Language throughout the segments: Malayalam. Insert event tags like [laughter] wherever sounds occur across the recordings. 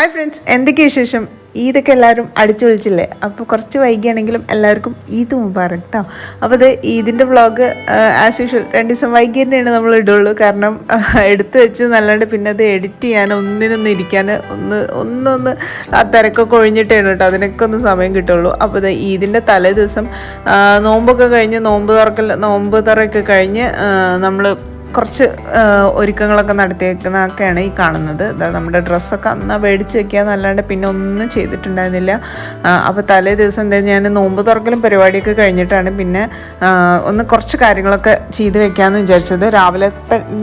ഹായ് ഫ്രണ്ട്സ് എന്തൊക്കെ വിശേഷം? ഈദൊക്കെ എല്ലാവരും അടിച്ചു വിളിച്ചില്ലേ അപ്പോൾ കുറച്ച് വൈകിയാണെങ്കിലും എല്ലാവർക്കും ഈദ് മുബാറക് കേട്ടോ അപ്പോൾ ഇത് ഈദിന്റെ വ്ളോഗ് ആസ് യൂഷ്വൽ രണ്ട് ദിവസം വൈകി നമ്മൾ ഇടുള്ളൂ. കാരണം എടുത്തു വെച്ച് നല്ലാണ്ട് പിന്നെ അത് എഡിറ്റ് ചെയ്യാൻ ഒന്നിനൊന്ന് ഇരിക്കാൻ ഒന്ന് ഒന്നൊന്ന് ആ തിരക്കൊക്കെ ഒഴിഞ്ഞിട്ടാണ് കേട്ടോ അതിനൊക്കെ ഒന്ന് സമയം കിട്ടുള്ളൂ. അപ്പോൾ ഇത് ഈദിന്റെ തലേ ദിവസം നോമ്പൊക്കെ കഴിഞ്ഞ് നോമ്പ് തുറക്കൽ നോമ്പ് തുറയൊക്കെ കഴിഞ്ഞ് നമ്മൾ കുറച്ച് ഒരുക്കങ്ങളൊക്കെ നടത്തിയേക്കുന്നതൊക്കെയാണ് ഈ കാണുന്നത്. നമ്മുടെ ഡ്രസ്സൊക്കെ അന്ന് മേടിച്ച് വെക്കുക എന്നല്ലാണ്ട് പിന്നെ ഒന്നും ചെയ്തിട്ടുണ്ടായിരുന്നില്ല. അപ്പോൾ തലേ ദിവസം എന്താ ഞാൻ നോമ്പ് തുറക്കലും പരിപാടിയൊക്കെ കഴിഞ്ഞിട്ടാണ് പിന്നെ ഒന്ന് കുറച്ച് കാര്യങ്ങളൊക്കെ ചെയ്ത് വെക്കാമെന്ന് വിചാരിച്ചത്. രാവിലെ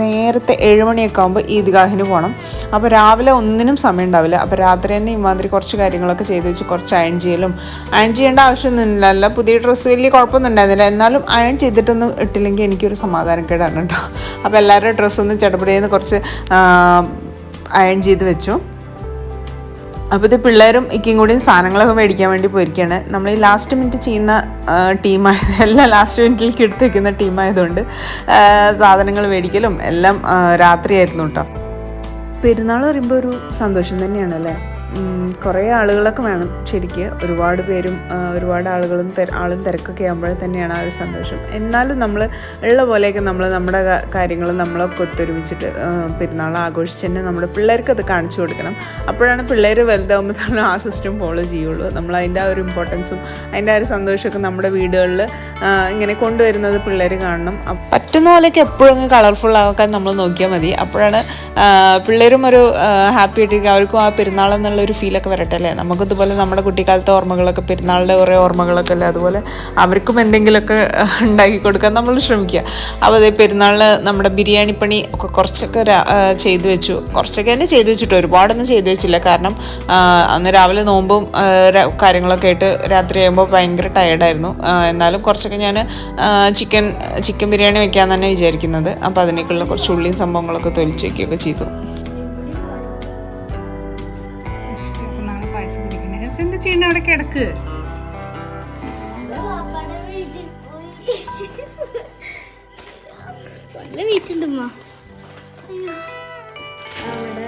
നേരത്തെ ഏഴ് മണിയൊക്കെ ആകുമ്പോൾ ഈദ്ഗാഹിന് പോകണം അപ്പോൾ രാവിലെ ഒന്നിനും സമയം ഉണ്ടാവില്ല അപ്പോൾ രാത്രി തന്നെ ഇമാതിരി കുറച്ച് കാര്യങ്ങളൊക്കെ ചെയ്ത് വെച്ച് കുറച്ച് അയൺ ചെയ്യലും. അയൺ ചെയ്യേണ്ട ആവശ്യമൊന്നുമില്ല പുതിയ ഡ്രസ്സ് വലിയ കുഴപ്പമൊന്നും ഉണ്ടായിരുന്നില്ല. എന്നാലും അയൺ ചെയ്തിട്ടൊന്നും ഇട്ടില്ലെങ്കിൽ എനിക്കൊരു സമാധാനക്കേടാണ് കേട്ടോ. അപ്പോൾ എല്ലാവരുടെ ഡ്രസ്സൊന്ന് ചടപടിയെന്ന് കുറച്ച് അയൺ ചെയ്ത് വെച്ചു. അപ്പോൾ ഇത് പിള്ളേരും ഇക്കും കൂടിയും സാധനങ്ങളൊക്കെ മേടിക്കാൻ വേണ്ടി പോയിരിക്കുകയാണ് നമ്മൾ ഈ ലാസ്റ്റ് മിനിറ്റ് ചെയ്യുന്ന ടീമായ എല്ലാം ലാസ്റ്റ് മിനിറ്റിലേക്ക് എടുത്ത് വെക്കുന്ന ടീമായതുകൊണ്ട് സാധനങ്ങൾ മേടിക്കലും എല്ലാം രാത്രിയായിരുന്നു കേട്ടോ പെരുന്നാൾ പറയുമ്പോൾ ഒരു സന്തോഷം തന്നെയാണ് അല്ലേ കുറേ ആളുകളൊക്കെ വേണം ശരിക്ക്. ഒരുപാട് പേരും ഒരുപാട് ആളുകളും ആളും തിരക്കൊക്കെ ആകുമ്പോഴേ തന്നെയാണ് ആ ഒരു സന്തോഷം. എന്നാലും നമ്മൾ ഉള്ള പോലെയൊക്കെ നമ്മൾ നമ്മുടെ കാര്യങ്ങൾ നമ്മളൊക്കെ ഒത്തൊരുമിച്ചിട്ട് പെരുന്നാൾ ആഘോഷിച്ച് തന്നെ നമ്മുടെ പിള്ളേർക്ക് അത് കാണിച്ചു കൊടുക്കണം. അപ്പോഴാണ് പിള്ളേർ വലുതാകുമ്പോൾ തന്നെ ആ സിസ്റ്റം ഫോളോ ചെയ്യുള്ളൂ. നമ്മൾ അതിന്റെ ആ ഒരു ഇമ്പോർട്ടൻസും അതിന്റെ ആ ഒരു സന്തോഷമൊക്കെ നമ്മുടെ വീടുകളിൽ ഇങ്ങനെ കൊണ്ടുവരുന്നത് പിള്ളേർ കാണണം. പറ്റുന്ന പോലെയൊക്കെ എപ്പോഴും കളർഫുൾ ആക്കാൻ നമ്മൾ നോക്കിയാൽ മതി. അപ്പോഴാണ് പിള്ളേരും ഒരു ഹാപ്പി ആയിട്ടിരിക്കുക അവർക്കും ആ പെരുന്നാൾ എന്നുള്ള ഒരു ഫീലൊക്കെ വരട്ടെ അല്ലേ നമുക്കിതുപോലെ നമ്മുടെ കുട്ടിക്കാലത്തെ ഓർമ്മകളൊക്കെ പെരുന്നാളുടെ കുറേ ഓർമ്മകളൊക്കെ അല്ലേ? അതുപോലെ അവർക്കും എന്തെങ്കിലുമൊക്കെ ഉണ്ടാക്കി കൊടുക്കാൻ നമ്മൾ ശ്രമിക്കുക. അപ്പോൾ അതേ പെരുന്നാളിന് നമ്മുടെ ബിരിയാണി പണി ഒക്കെ കുറച്ചൊക്കെ ചെയ്തു വെച്ചു. കുറച്ചൊക്കെ തന്നെ ചെയ്തു വെച്ചിട്ട് ഒരുപാടൊന്നും ചെയ്തു വെച്ചില്ല. കാരണം അന്ന് രാവിലെ നോമ്പും കാര്യങ്ങളൊക്കെ ആയിട്ട് രാത്രി ആകുമ്പോൾ ഭയങ്കര ടയർഡായിരുന്നു എന്നാലും കുറച്ചൊക്കെ ഞാൻ ചിക്കൻ ചിക്കൻ ബിരിയാണി വെക്കാൻ തന്നെ വിചാരിക്കുന്നത്. അപ്പോൾ അതിനേക്കുള്ള കുറച്ച് ഉള്ളിയും സംഭവങ്ങളൊക്കെ തൊലിച്ച് വയ്ക്കുകയൊക്കെ ചെയ്തു. കുടിക്കണേ എന്താ ചെയ്യണ അവിടെ കിടക്ക്. നല്ല വീച്ചുണ്ടമ്മ അവിടെ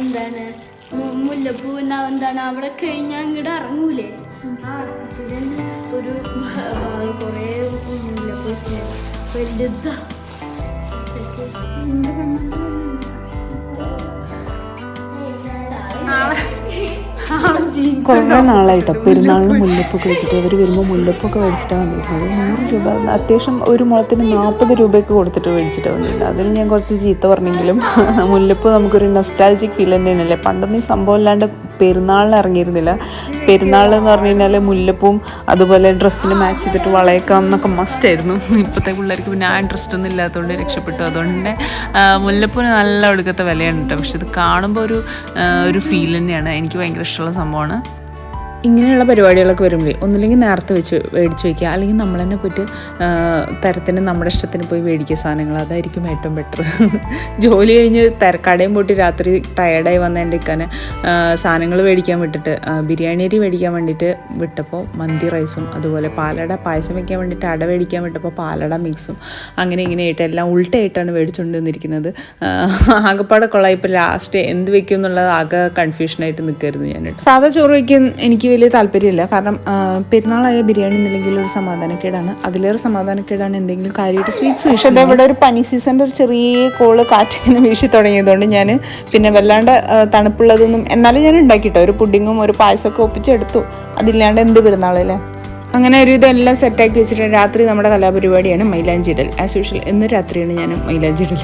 എന്താണ്? മുല്ലപ്പൂ എന്നാ എന്താണ്? അവിടെ കഴിഞ്ഞാൽ ഇങ്ങോട്ട് ഇറങ്ങൂലേ? ആ ഒരു കൊറേ മുല്ലപ്പൂ വലുതാ കുറേ നാളായിട്ടോ. പെരുന്നാളിന് മുല്ലപ്പൊക്കെ വെച്ചിട്ട് അവർ വരുമ്പോൾ മുല്ലപ്പൊക്കെ മേടിച്ചിട്ടാണ് വന്നിരുന്നത്. നൂറ് രൂപ. അത്യാവശ്യം ഒരു മുളത്തിന് നാൽപ്പത് രൂപയ്ക്ക് കൊടുത്തിട്ട് മേടിച്ചിട്ട് വന്നിരുന്നത്. അതിന് ഞാൻ കുറച്ച് ചീത്ത പറഞ്ഞെങ്കിലും [laughs] മുല്ലപ്പ് നമുക്കൊരു നൊസ്റ്റാൾജിക് ഫീൽ തന്നെയാണല്ലേ? പണ്ടൊന്നും ഈ സംഭവം ഇല്ലാണ്ട് പെരുന്നാളിന് ഇറങ്ങിയിരുന്നില്ല. പെരുന്നാൾ എന്ന് പറഞ്ഞു കഴിഞ്ഞാൽ മുല്ലപ്പും അതുപോലെ ഡ്രസ്സിന് മാച്ച് ചെയ്തിട്ട് വളയേക്കാം എന്നൊക്കെ മസ്റ്റ് ആയിരുന്നു. ഇപ്പോഴത്തെ പിള്ളേർക്ക് പിന്നെ ആ ഇൻട്രസ്റ്റ് ഒന്നും ഇല്ലാത്തതുകൊണ്ട് രക്ഷപ്പെട്ടു. അതുകൊണ്ട് മുല്ലപ്പൂവിന് നല്ല ഒടുക്കത്തെ വിലയാണ് കേട്ടോ പക്ഷെ ഇത് കാണുമ്പോൾ ഒരു ഒരു ഫീൽ തന്നെയാണ്. എനിക്ക് ഭയങ്കര ഇഷ്ടമുള്ള സംഭവമാണ്. Диана. ഇങ്ങനെയുള്ള പരിപാടികളൊക്കെ വരുമ്പോൾ ഒന്നില്ലെങ്കിൽ നേരത്തെ വെച്ച് മേടിച്ച് വയ്ക്കുക. അല്ലെങ്കിൽ നമ്മൾ തന്നെ പോയിട്ട് തരത്തിന് നമ്മുടെ ഇഷ്ടത്തിന് പോയി മേടിക്കുക സാധനങ്ങൾ. അതായിരിക്കും ഏറ്റവും ബെറ്റർ [laughs] ജോലി കഴിഞ്ഞ് തര കടയും പോയിട്ട് രാത്രി ടയർഡായി വന്ന എന്റെ സാധനങ്ങൾ മേടിക്കാൻ വിട്ടിട്ട് ബിരിയാണി അരി മേടിക്കാൻ വേണ്ടിയിട്ട് വിട്ടപ്പോൾ മന്തി റൈസും അതുപോലെ പാലട പായസം വയ്ക്കാൻ വേണ്ടിയിട്ട് അട മേടിക്കാൻ വിട്ടപ്പോൾ പാലട മിക്സും അങ്ങനെ ഇങ്ങനെയായിട്ട് എല്ലാം ഉൾട്ടയായിട്ടാണ് മേടിച്ചുകൊണ്ട് വന്നിരിക്കുന്നത് ആകപ്പാടെ കൊള്ളാം. ഇപ്പോൾ ലാസ്റ്റ് എന്ത് വെക്കും എന്നുള്ളത് ആകെ കൺഫ്യൂഷനായിട്ട് നിൽക്കായിരുന്നു ഞാൻ സാധാ ചോറ് വയ്ക്കാൻ എനിക്ക് വലിയ താല്പര്യമില്ല. കാരണം പെരുന്നാളായ ബിരിയാണി എന്നില്ലെങ്കിൽ ഒരു സമാധാനക്കേടാണ്. അതിലേറെ സമാധാനക്കേടാണ് എന്തെങ്കിലും കാര്യമായിട്ട് സ്വീറ്റ്സ് പക്ഷേ ഇവിടെ ഒരു പനി സീസണിന്റെ ഒരു ചെറിയ കോൾ കാറ്റിങ്ങനെ വീശി തുടങ്ങിയതുകൊണ്ട് ഞാൻ പിന്നെ വല്ലാണ്ട് തണുപ്പുള്ളതൊന്നും എന്നാലും ഞാൻ ഉണ്ടാക്കിയിട്ടോ ഒരു പുഡിങ്ങും ഒരു പായസമൊക്കെ ഒപ്പിച്ചെടുത്തു. അതില്ലാണ്ട് എന്ത് പെരുന്നാളല്ലേ? അങ്ങനെ ഒരു ഇതെല്ലാം സെറ്റാക്കി വെച്ചിട്ട് രാത്രി നമ്മുടെ കലാപരിപാടിയാണ് മൈലാഞ്ചിടൽ ആസ് യൂഷ്വൽ ഇന്ന് രാത്രിയാണ് ഞാൻ മൈലാഞ്ചിടൽ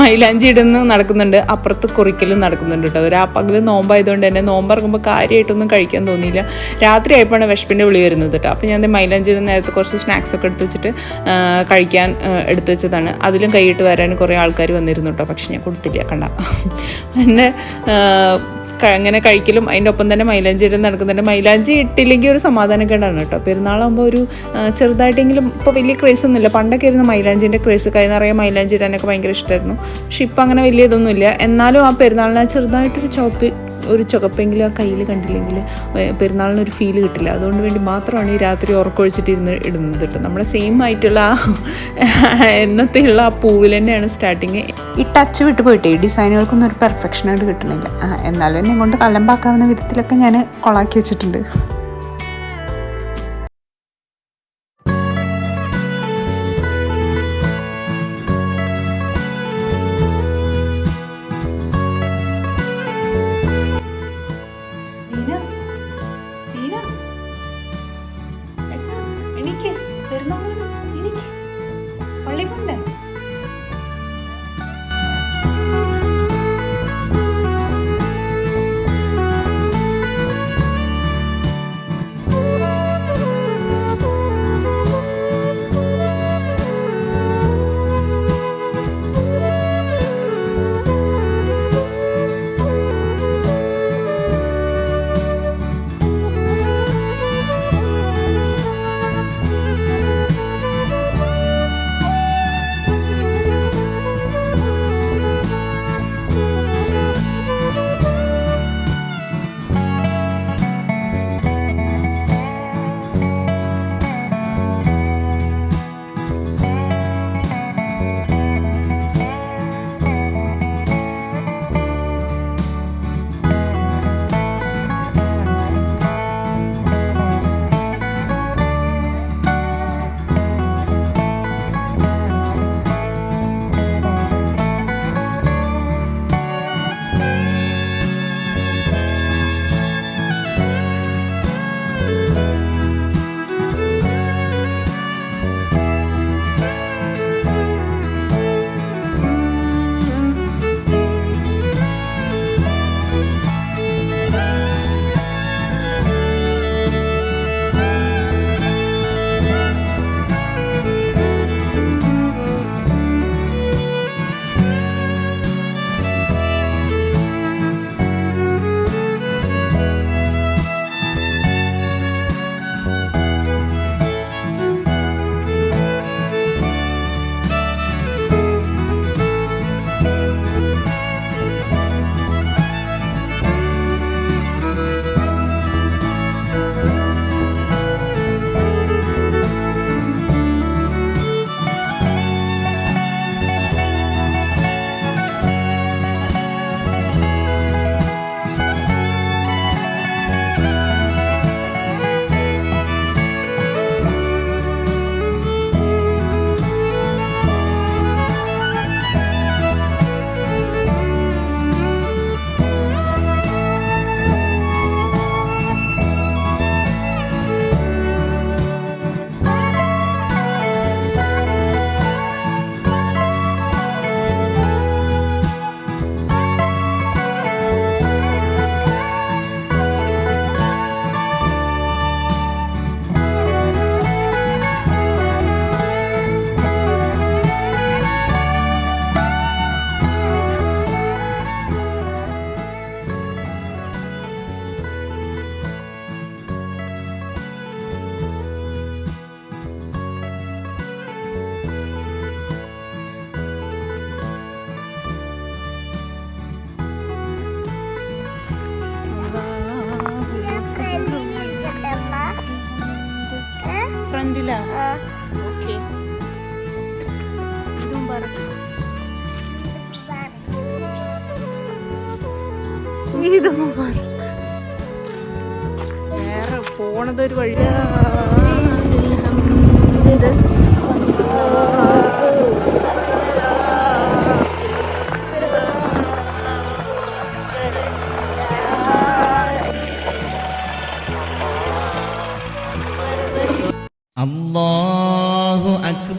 മൈലാഞ്ചി ഇടുന്ന് നടക്കുന്നുണ്ട്. അപ്പുറത്ത് കുറിക്കലും നടക്കുന്നുണ്ട് കേട്ടോ ഒരു പകൽ നോമ്പായതുകൊണ്ട് തന്നെ നോമ്പിറങ്ങുമ്പോൾ കാര്യമായിട്ടൊന്നും കഴിക്കാൻ തോന്നിയില്ല. രാത്രി ആയപ്പോഴാണ് വിശപ്പിന്റെ വിളി വരുന്നത് കേട്ടോ അപ്പോൾ ഞാൻ ദേ മൈലാഞ്ചി ഇടുന്ന നേരത്തെ കുറച്ച് സ്നാക്സ് ഒക്കെ എടുത്ത് വെച്ചിട്ട് കഴിക്കാൻ എടുത്തു വെച്ചതാണ്. അതിലും കൈയിട്ട് വരാൻ കുറേ ആൾക്കാർ വന്നിരുന്നു കേട്ടോ പക്ഷെ ഞാൻ കൊടുത്തില്ല കണ്ട. ക- അങ്ങനെ കഴിക്കലും അതിന്റെ ഒപ്പം തന്നെ മൈലാഞ്ചി ഇടുന്ന നടക്കുന്നുണ്ട്. മൈലാഞ്ചി ഇട്ടില്ലെങ്കിൽ ഒരു സമാധാനക്കേടാണ് കേട്ടോ. പെരുന്നാളാകുമ്പോൾ ഒരു ചെറുതായിട്ടെങ്കിലും ഇപ്പോൾ വലിയ ക്രേസ് ഒന്നുമില്ല. പണ്ടൊക്കെ ആയിരുന്നു മൈലാഞ്ചിന്റെ ക്രേസ് കൈ നിറയെ മൈലാഞ്ചി ഇടാനൊക്കെ ഭയങ്കര ഇഷ്ടമായിരുന്നു പക്ഷെ ഇപ്പം അങ്ങനെ വലിയ ഇതൊന്നുമില്ല. എന്നാലും ആ പെരുന്നാളിന് ചെറുതായിട്ടൊരു ചോപ്പ് ഒരു ചുകപ്പെങ്കിലും ആ കയ്യിൽ കണ്ടില്ലെങ്കിൽ പെരുന്നാളിന് ഒരു ഫീൽ കിട്ടില്ല. അതുകൊണ്ട് വേണ്ടി മാത്രമാണ് ഈ രാത്രി ഉറക്കൊഴിച്ചിട്ട് ഇരുന്ന് ഇടുന്നത് കേട്ടോ. നമ്മുടെ സെയിം ആയിട്ടുള്ള ആ എന്നത്തെയുള്ള ആ പൂവിൽ തന്നെയാണ് സ്റ്റാർട്ടിങ് ഈ ടച്ച് വിട്ട് പോയിട്ട് ഈ ഡിസൈനുകൾക്കൊന്നും ഒരു പെർഫെക്ഷനായിട്ട് കിട്ടണില്ല. എന്നാലും എന്നെ കൊണ്ട് കലമ്പാക്കാവുന്ന വിധത്തിലൊക്കെ ഞാൻ കൊളാക്കി വെച്ചിട്ടുണ്ട്. ഫ്രണ്ടിലാ ഓക്കെ. ഇതും പറ. ഇതും വേറെ പോണതൊരു വഴിയാ.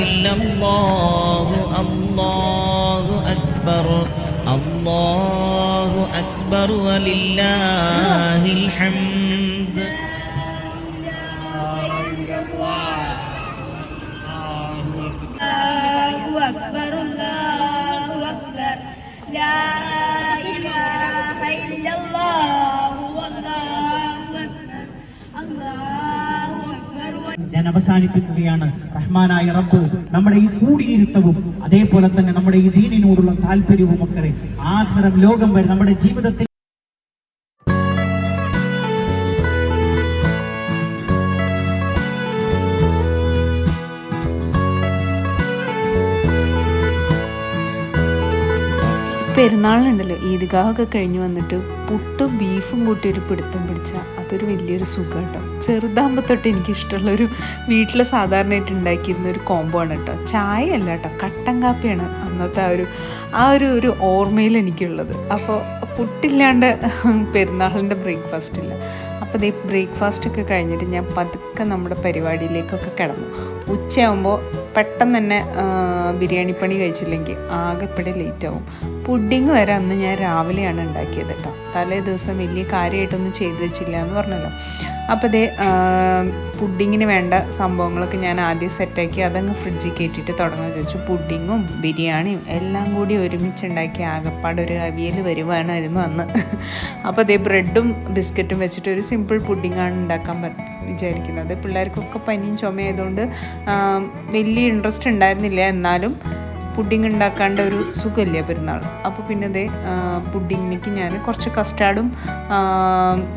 إلا الله الله أكبر الله أكبر ولله الحمد അവസാനിപ്പിക്കുകയാണ്. റഹ്മാനായ റബ്ബ് നമ്മുടെ ഈ കൂടിയിരുത്തവും അതേപോലെ തന്നെ നമ്മുടെ ഈ ദീനിനോടുള്ള താല്പര്യവും ഒക്കെ ആസരം ലോകം വരെ നമ്മുടെ ജീവിതത്തിൽ പെരുന്നാളിനുണ്ടല്ലോ ഈദ്ഗാഹൊക്കെ കഴിഞ്ഞ് വന്നിട്ട് പുട്ടും ബീഫും കൂട്ടി ഒരു പിടുത്തം പിടിച്ചാൽ അതൊരു വലിയൊരു സുഖം കേട്ടോ ചെറുതാകുമ്പോൾ തൊട്ട് എനിക്കിഷ്ടമുള്ള ഒരു വീട്ടിൽ സാധാരണയായിട്ട് ഉണ്ടാക്കിയിരുന്ന ഒരു കോംബോ ആണ് കേട്ടോ ചായ അല്ല കേട്ടോ കട്ടൻ കാപ്പിയാണ് അന്നത്തെ ആ ഒരു ആ ഒരു ഒരു ഓർമ്മയിൽ എനിക്കുള്ളത്. അപ്പോൾ പുട്ടില്ലാണ്ട് പെരുന്നാളിന്റെ ബ്രേക്ക്ഫാസ്റ്റ് ഇല്ല. അപ്പോൾ ദേ ബ്രേക്ക്ഫാസ്റ്റ് ഒക്കെ കഴിഞ്ഞിട്ട് ഞാൻ പതുക്കെ നമ്മുടെ പരിപാടിയിലേക്കൊക്കെ കിടന്നു. ഉച്ചയാകുമ്പോൾ പെട്ടെന്ന് തന്നെ ബിരിയാണി പണി കഴിച്ചില്ലെങ്കിൽ ആകെപ്പെടെ ലേറ്റ് ആവും. പുഡിങ് വരെ അന്ന് ഞാൻ രാവിലെയാണ് ഉണ്ടാക്കിയത് കേട്ടോ തലേ ദിവസം വലിയ കാര്യമായിട്ടൊന്നും ചെയ്തു വെച്ചില്ല എന്ന് പറഞ്ഞല്ലോ. അപ്പോൾ ദേ പുഡിങ്ങിന് വേണ്ട സംഭവങ്ങളൊക്കെ ഞാൻ ആദ്യം സെറ്റാക്കി അതങ്ങ് ഫ്രിഡ്ജിൽ കയറ്റിയിട്ട് തുടങ്ങാൻ വിചാരിച്ചു. പുഡിങ്ങും ബിരിയാണിയും എല്ലാം കൂടി ഒരുമിച്ച് ഉണ്ടാക്കി ആകപ്പാട് ഒരു അവിയൽ വരുവാണായിരുന്നു അന്ന്. അപ്പോൾ അതേ ബ്രെഡും ബിസ്ക്കറ്റും വെച്ചിട്ട് ഒരു സിമ്പിൾ പുഡിങ്ങാണ് ഉണ്ടാക്കാൻ വിചാരിക്കുന്നത്. പിള്ളേർക്കൊക്കെ പനിയും ചുമയായതുകൊണ്ട് വലിയ ഇൻട്രസ്റ്റ് ഉണ്ടായിരുന്നില്ല എന്നാലും പുഡിങ് ഉണ്ടാക്കാണ്ട് ഒരു സുഖമില്ല പെരുന്നാൾ? അപ്പോൾ പിന്നെ അതേ പുഡിങ്ങിലേക്ക് ഞാൻ കുറച്ച് കസ്റ്റാർഡും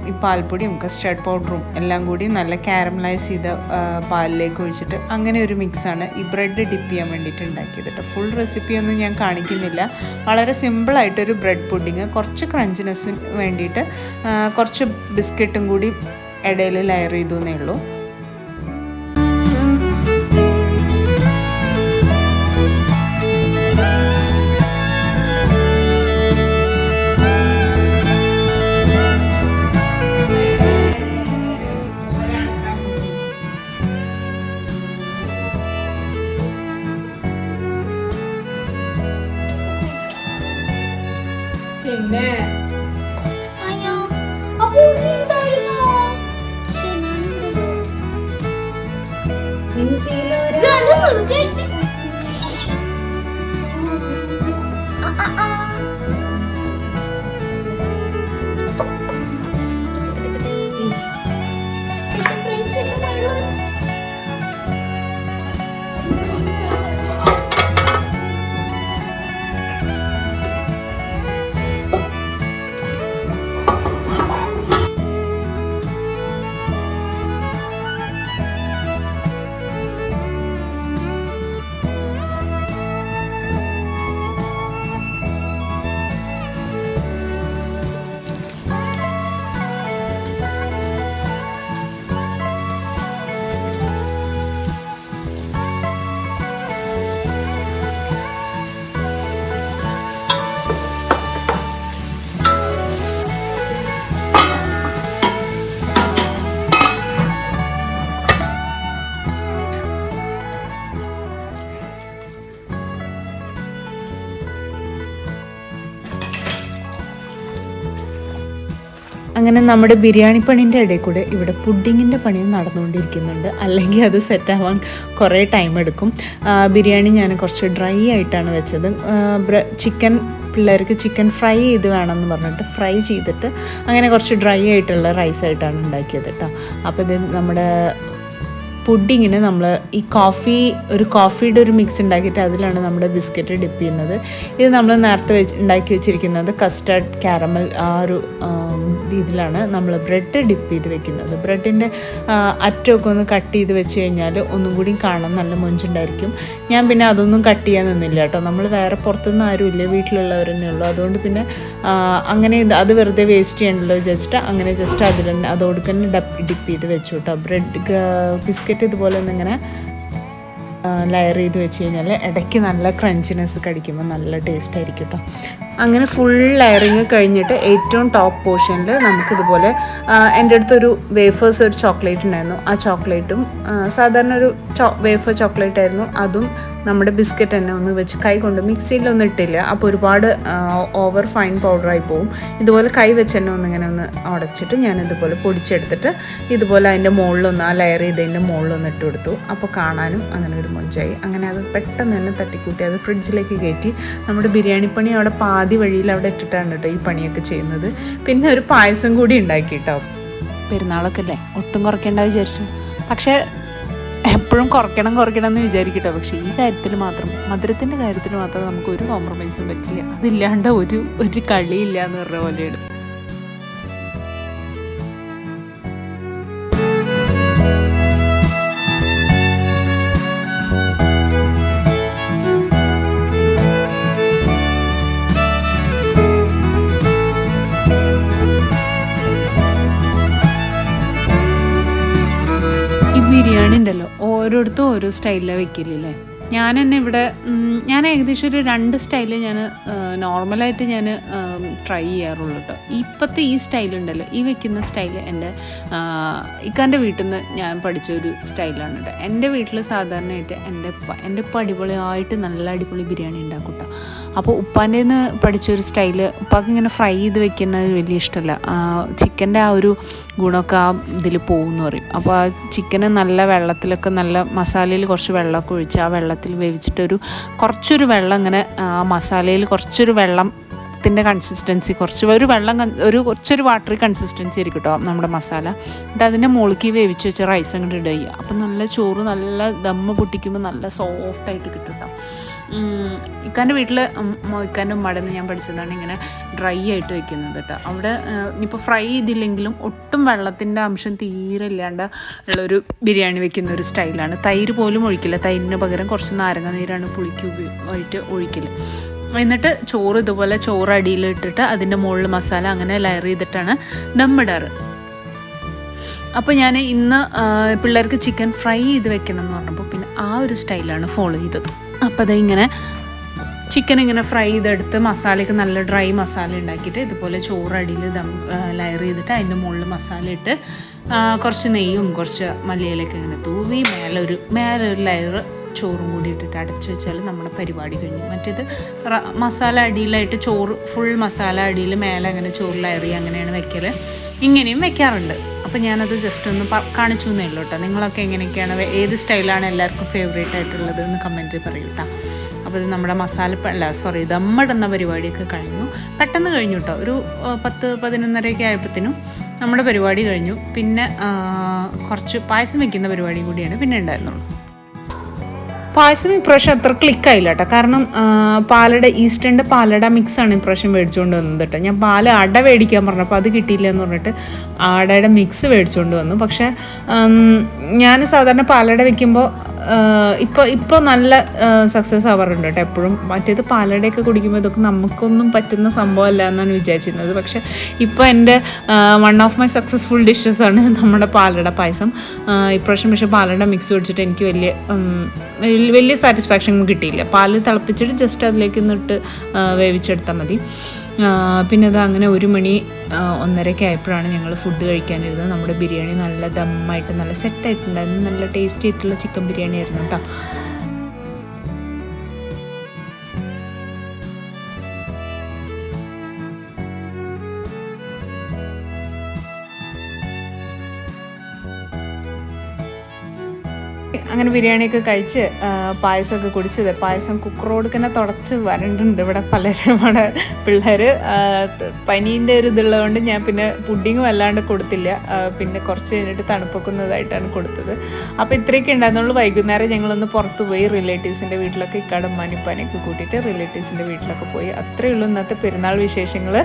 ഈ പാൽപ്പൊടിയും കസ്റ്റാർഡ് പൗഡറും എല്ലാം കൂടി നല്ല കാരമലൈസ് ചെയ്ത പാലിലേക്ക് ഒഴിച്ചിട്ട് അങ്ങനെ ഒരു മിക്സാണ് ഈ ബ്രെഡ് ഡിപ്പ് ചെയ്യാൻ വേണ്ടിയിട്ട് ഉണ്ടാക്കിയത് കേട്ടോ ഫുൾ റെസിപ്പിയൊന്നും ഞാൻ കാണിക്കുന്നില്ല. വളരെ സിമ്പിളായിട്ടൊരു ബ്രെഡ് പുഡിങ് കുറച്ച് ക്രഞ്ചിനെസ്സിന് വേണ്ടിയിട്ട് കുറച്ച് ബിസ്ക്കറ്റും കൂടി ഇടയിൽ ലയർ ചെയ്തു എന്നേ ഉള്ളൂ. did അങ്ങനെ നമ്മുടെ ബിരിയാണി പണിന്റെ ഇടയിൽ കൂടെ ഇവിടെ പുഡിങ്ങിന്റെ പണിയും നടന്നുകൊണ്ടിരിക്കുന്നുണ്ട്. അല്ലെങ്കിൽ അത് സെറ്റാവാൻ കുറേ ടൈം എടുക്കും. ബിരിയാണി ഞാൻ കുറച്ച് ഡ്രൈ ആയിട്ടാണ് വെച്ചത്. ചിക്കൻ പിള്ളേർക്ക് ചിക്കൻ ഫ്രൈ ചെയ്ത് വേണമെന്ന് പറഞ്ഞിട്ട് ഫ്രൈ ചെയ്തിട്ട് അങ്ങനെ കുറച്ച് ഡ്രൈ ആയിട്ടുള്ള റൈസ് ആയിട്ടാണ് ഉണ്ടാക്കിയത് കേട്ടോ അപ്പോൾ ഇത് നമ്മുടെ പുഡിങ്ങിന് നമ്മൾ ഈ കോഫി ഒരു കോഫിയുടെ ഒരു മിക്സ് ഉണ്ടാക്കിയിട്ട് അതിലാണ് നമ്മുടെ ബിസ്ക്കറ്റ് ഡിപ്പ് ചെയ്യുന്നത്. ഇത് നമ്മൾ നേരത്തെ വെച്ച് ഉണ്ടാക്കി വെച്ചിരിക്കുന്നത് കസ്റ്റാർഡ് കാരമൽ ആ ഒരു രീതിയിലാണ് നമ്മൾ ബ്രെഡ് ഡിപ്പ് ചെയ്ത് വെക്കുന്നത്. ബ്രെഡിന്റെ അറ്റമൊക്കെ ഒന്ന് കട്ട് ചെയ്ത് വെച്ച് കഴിഞ്ഞാൽ ഒന്നും കൂടി കാണാൻ നല്ല മൊഞ്ചുണ്ടായിരിക്കും. ഞാൻ പിന്നെ അതൊന്നും കട്ട് ചെയ്യാൻ നിന്നില്ല കേട്ടോ. നമ്മൾ വേറെ പുറത്തുനിന്ന് ആരുമില്ല വീട്ടിലുള്ളവരെന്നേ ഉള്ളൂ. അതുകൊണ്ട് പിന്നെ അങ്ങനെ അത് വെറുതെ വേസ്റ്റ് ചെയ്യണ്ടല്ലോ ജസ്റ്റ് അങ്ങനെ ജസ്റ്റ് അതിൽ തന്നെ അതോട് തന്നെ ഡിപ്പ് ചെയ്ത് വെച്ചു കേട്ടോ. ബ്രെഡ് ബിസ്ക്കറ്റ് ഇതുപോലെ ഒന്നിങ്ങനെ ലെയർ ചെയ്ത് വെച്ച് കഴിഞ്ഞാൽ ഇടയ്ക്ക് നല്ല ക്രഞ്ചിനെസ് കടിക്കുമ്പോൾ നല്ല ടേസ്റ്റ് ആയിരിക്കും കേട്ടോ അങ്ങനെ ഫുൾ ലെയറിങ് കഴിഞ്ഞിട്ട് ഏറ്റവും ടോപ്പ് പോർഷനിൽ നമുക്കിതുപോലെ എന്റെ അടുത്തൊരു വേഫേഴ്സ് ഒരു ചോക്ലേറ്റ് ഉണ്ടായിരുന്നു. ആ ചോക്ലേറ്റും സാധാരണ ഒരു ചോ വേഫർ ചോക്ലേറ്റ് ആയിരുന്നു. അതും നമ്മുടെ ബിസ്ക്കറ്റ് തന്നെ ഒന്ന് വെച്ച് കൈ കൊണ്ട് മിക്സിയിലൊന്നും ഇട്ടില്ല. അപ്പോൾ ഒരുപാട് ഓവർ ഫൈൻ പൗഡറായി പോകും ഇതുപോലെ കൈ വെച്ച് തന്നെ ഒന്ന് ഇങ്ങനെ ഒന്ന് ഉടച്ചിട്ട് ഞാൻ ഇതുപോലെ പൊടിച്ചെടുത്തിട്ട് ഇതുപോലെ അതിന്റെ മുകളിലൊന്ന് ആ ലെയർ ചെയ്തതിന്റെ മുകളിലൊന്ന് ഇട്ട് കൊടുത്തു അപ്പോൾ കാണാനും അങ്ങനെ ഒരു മൊഞ്ചായി അങ്ങനെ അത് പെട്ടെന്ന് തന്നെ തട്ടിക്കൂട്ടി. അത് ഫ്രിഡ്ജിലേക്ക് കയറ്റി നമ്മുടെ ബിരിയാണി പണി അവിടെ പാതി വഴിയിൽ അവിടെ ഇട്ടിട്ടാണ് കേട്ടോ ഈ പണിയൊക്കെ ചെയ്യുന്നത്. പിന്നെ ഒരു പായസം കൂടി ഉണ്ടാക്കി കേട്ടോ പെരുന്നാളൊക്കെ അല്ലേ? ഒട്ടും കുറയ്ക്കേണ്ട വിചാരിച്ചു. പക്ഷേ എപ്പോഴും കുറയ്ക്കണം കുറയ്ക്കണം എന്ന് വിചാരിക്കട്ടോ. പക്ഷേ ഈ കാര്യത്തിൽ മാത്രം മധുരത്തിന്റെ കാര്യത്തിൽ മാത്രം നമുക്ക് ഒരു കോംപ്രമൈസും പറ്റില്ല. അതില്ലാണ്ട് ഒരു ഒരു കളിയില്ല എന്ന് പറഞ്ഞ പോലെയാണ് ഉണ്ടല്ലോ ഓരോരുത്തും ഓരോ സ്റ്റൈലിലാണ് വെക്കില്ലേ ഞാൻ തന്നെ ഇവിടെ ഞാൻ ഏകദേശം ഒരു രണ്ട് സ്റ്റൈൽ ഞാൻ നോർമലായിട്ട് ഞാൻ ട്രൈ ചെയ്യാറുള്ളൂ കേട്ടോ. ഇപ്പോഴത്തെ ഈ സ്റ്റൈലുണ്ടല്ലോ ഈ വെക്കുന്ന സ്റ്റൈൽ എന്റെ ഇക്കാന്റെ വീട്ടിൽ നിന്ന് ഞാൻ പഠിച്ച ഒരു സ്റ്റൈലാണ് കേട്ടോ. എന്റെ വീട്ടിൽ സാധാരണയായിട്ട് എന്റെ ഉപ്പ എന്റെ ഉപ്പ അടിപൊളിയായിട്ട് നല്ല അടിപൊളി ബിരിയാണി ഉണ്ടാക്കും കേട്ടോ. അപ്പോൾ ഉപ്പാന്റെ നിന്ന് പഠിച്ച ഒരു സ്റ്റൈൽ ഉപ്പാക്ക് ഇങ്ങനെ ഫ്രൈ ചെയ്ത് വെക്കുന്നത് വലിയ ഇഷ്ടമല്ല. ചിക്കന്റെ ആ ഒരു ഗുണമൊക്കെ ആ ഇതിൽ പോകുമെന്ന് പറയും. അപ്പോൾ ആ ചിക്കന് നല്ല വെള്ളത്തിലൊക്കെ നല്ല മസാലയിൽ കുറച്ച് വെള്ളമൊക്കെ ഒഴിച്ച് ആ വെള്ളത്തിൽ വേവിച്ചിട്ട് ഒരു കുറച്ചൊരു വെള്ളം ഇങ്ങനെ ആ മസാലയിൽ കുറച്ചൊരു വെള്ളം ത്തിന്റെ കൺസിസ്റ്റൻസി കുറച്ച് ഒരു വെള്ളം ഒരു കുറച്ചൊരു വാട്ടറി കൺസിസ്റ്റൻസി ആയിരിക്കും കേട്ടോ നമ്മുടെ മസാല. എന്നിട്ട് അതിന്റെ മുളുക്കി വേവിച്ച് വെച്ച റൈസ് അങ്ങോട്ട് ഇടുക അപ്പം നല്ല ചോറ് നല്ല ദമ്മ പൊട്ടിക്കുമ്പോൾ നല്ല സോഫ്റ്റായിട്ട് കിട്ടും കേട്ടോ ഇക്കാന്റെ വീട്ടിൽ ഇക്കാന്റെ ഉമ്മയുടെ ഞാൻ പഠിച്ചതാണ് ഇങ്ങനെ ഡ്രൈ ആയിട്ട് വെക്കുന്നത് കേട്ടോ. അവിടെ ഇപ്പോൾ ഫ്രൈ ചെയ്തില്ലെങ്കിലും ഒട്ടും വെള്ളത്തിന്റെ അംശം തീരെ ഇല്ലാണ്ട് ഉള്ളൊരു ബിരിയാണി വെക്കുന്ന ഒരു സ്റ്റൈലാണ്. തൈര് പോലും ഒഴിക്കില്ല. തൈരിന് പകരം കുറച്ച് നാരങ്ങ നീരാണ് പുളിക്ക് ആയിട്ട് ഒഴിക്കൽ എന്നിട്ട് ചോറ് ഇതുപോലെ ചോറ് അടിയിൽ ഇട്ടിട്ട് അതിന്റെ മുകളിൽ മസാല അങ്ങനെ ലയർ ചെയ്തിട്ടാണ് ദമ്മിടാറ് അപ്പോൾ ഞാൻ ഇന്ന് പിള്ളേർക്ക് ചിക്കൻ ഫ്രൈ ചെയ്ത് വെക്കണം എന്ന് പറഞ്ഞപ്പോൾ പിന്നെ ആ ഒരു സ്റ്റൈലാണ് ഫോളോ ചെയ്തത്. അപ്പോൾ അത് ഇങ്ങനെ ചിക്കൻ ഇങ്ങനെ ഫ്രൈ ചെയ്തെടുത്ത് മസാലയ്ക്ക് നല്ല ഡ്രൈ മസാല ഉണ്ടാക്കിയിട്ട് ഇതുപോലെ ചോറടിയിൽ ദം ലയർ ചെയ്തിട്ട് അതിന്റെ മുകളിൽ മസാല ഇട്ട് കുറച്ച് നെയ്യും കുറച്ച് മല്ലിയിലൊക്കെ ഇങ്ങനെ തൂവി മേലെ ഒരു മേലെ ഒരു ലെയർ ചോറും കൂടി ഇട്ടിട്ട് അടച്ചു വെച്ചാൽ നമ്മുടെ പരിപാടി കഴിഞ്ഞു. മറ്റേത് മസാല അടിയിലായിട്ട് ചോറ് ഫുൾ മസാല അടിയിൽ മേലെ അങ്ങനെ ചോറ് ചെയ്യുക അങ്ങനെയാണ് വെക്കൽ ഇങ്ങനെയും വെക്കാറുണ്ട്. അപ്പോൾ ഞാനത് ജസ്റ്റ് ഒന്ന് കാണിച്ചു എന്നേ ഉള്ളൂ കേട്ടോ നിങ്ങളൊക്കെ എങ്ങനെയൊക്കെയാണ് ഏത് സ്റ്റൈലാണ് എല്ലാവർക്കും ഫേവറേറ്റ് ആയിട്ടുള്ളത് എന്ന് കമന്റിൽ പറയൂ കേട്ടോ അപ്പോൾ ഇത് നമ്മുടെ മസാല അല്ല സോറി ദമ്മിടുന്ന പരിപാടിയൊക്കെ കഴിഞ്ഞു. പെട്ടെന്ന് കഴിഞ്ഞു കേട്ടോ ഒരു പത്ത് പതിനൊന്നരയൊക്കെ ആയപ്പോഴത്തേനും നമ്മുടെ പരിപാടി കഴിഞ്ഞു. പിന്നെ കുറച്ച് പായസം വെക്കുന്ന പരിപാടി കൂടിയാണ് പിന്നെ ഉണ്ടായിരുന്നുള്ളൂ. പായസം ഇപ്രാവശ്യം അത്ര ക്ലിക്കായില്ല കേട്ടോ കാരണം പാലട ഈസ്റ്റേന്റെ പാലട മിക്സാണ് ഇപ്രാവശ്യം മേടിച്ചുകൊണ്ട് വന്നത് കേട്ടോ ഞാൻ പാൽ അട മേടിക്കാൻ പറഞ്ഞപ്പോൾ അത് കിട്ടിയില്ല എന്ന് പറഞ്ഞിട്ട് ആടയുടെ മിക്സ് മേടിച്ചുകൊണ്ട് വന്നു. പക്ഷേ ഞാൻ സാധാരണ പാലട വെക്കുമ്പോൾ ഇപ്പോൾ ഇപ്പോൾ നല്ല സക്സസ് ആവാറുണ്ട് കേട്ടോ എപ്പോഴും. മറ്റേത് പാലടയൊക്കെ കുടിക്കുമ്പോൾ ഇതൊക്കെ നമുക്കൊന്നും പറ്റുന്ന സംഭവമല്ല എന്നാണ് വിചാരിച്ചിരുന്നത്. പക്ഷെ ഇപ്പോൾ എന്റെ one of my successful dishes ആണ് നമ്മുടെ പാലട പായസം. ഇപ്രാവശ്യം പക്ഷേ പാലട മിക്സ് കുടിച്ചിട്ട് എനിക്ക് വലിയ വലിയ- സാറ്റിസ്ഫാക്ഷൻ കിട്ടിയില്ല. പാൽ തിളപ്പിച്ചിട്ട് ജസ്റ്റ് അതിലേക്ക് നിന്നിട്ട് വേവിച്ചെടുത്താൽ മതി. പിന്നെ അത് അങ്ങനെ ഒരു മണി ഒന്നരയ്ക്ക് ആയപ്പോഴാണ് ഞങ്ങൾ ഫുഡ് കഴിക്കാനിരുന്നത്. നമ്മുടെ ബിരിയാണി നല്ല ദമ്മായിട്ട് നല്ല സെറ്റായിട്ടുണ്ടായിരുന്നു നല്ല ടേസ്റ്റി ആയിട്ടുള്ള ചിക്കൻ ബിരിയാണി ആയിരുന്നു കേട്ടോ അങ്ങനെ ബിരിയാണിയൊക്കെ കഴിച്ച് പായസമൊക്കെ കുടിച്ചത് പായസം കുക്കറോട് തന്നെ തുടച്ച് വരണ്ടുണ്ട് ഇവിടെ പലരും ഇവിടെ പിള്ളേർ പനീന്റെ ഒരു ഇതുള്ളതുകൊണ്ട് ഞാൻ പിന്നെ പുഡിങ് വല്ലാണ്ട് കൊടുത്തില്ല. പിന്നെ കുറച്ച് കഴിഞ്ഞിട്ട് തണുപ്പൊക്കുന്നതായിട്ടാണ് കൊടുത്തത്. അപ്പോൾ ഇത്രയൊക്കെ ഉണ്ടായിരുന്നുള്ളൂ. വൈകുന്നേരം ഞങ്ങളൊന്ന് പുറത്ത് പോയി റിലേറ്റീവ്സിന്റെ വീട്ടിലൊക്കെ ഇക്കാടും മനിപ്പാനൊക്കെ കൂട്ടിയിട്ട് റിലേറ്റീവ്സിന്റെ വീട്ടിലൊക്കെ പോയി. അത്രയേ ഉള്ളൂ ഇന്നത്തെ പെരുന്നാൾ വിശേഷങ്ങൾ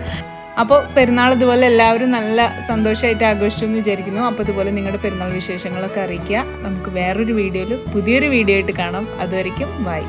അപ്പോൾ പെരുന്നാൾ ഇതുപോലെ എല്ലാവരും നല്ല സന്തോഷമായിട്ട് ആഘോഷിച്ചു എന്ന് വിചാരിക്കുന്നു. അപ്പോൾ ഇതുപോലെ നിങ്ങളുടെ പെരുന്നാൾ വിശേഷങ്ങളൊക്കെ അറിയിക്കുക. നമുക്ക് വേറൊരു വീഡിയോയിൽ പുതിയൊരു വീഡിയോ ആയിട്ട് കാണാം. അതുവരയ്ക്കും ബൈ.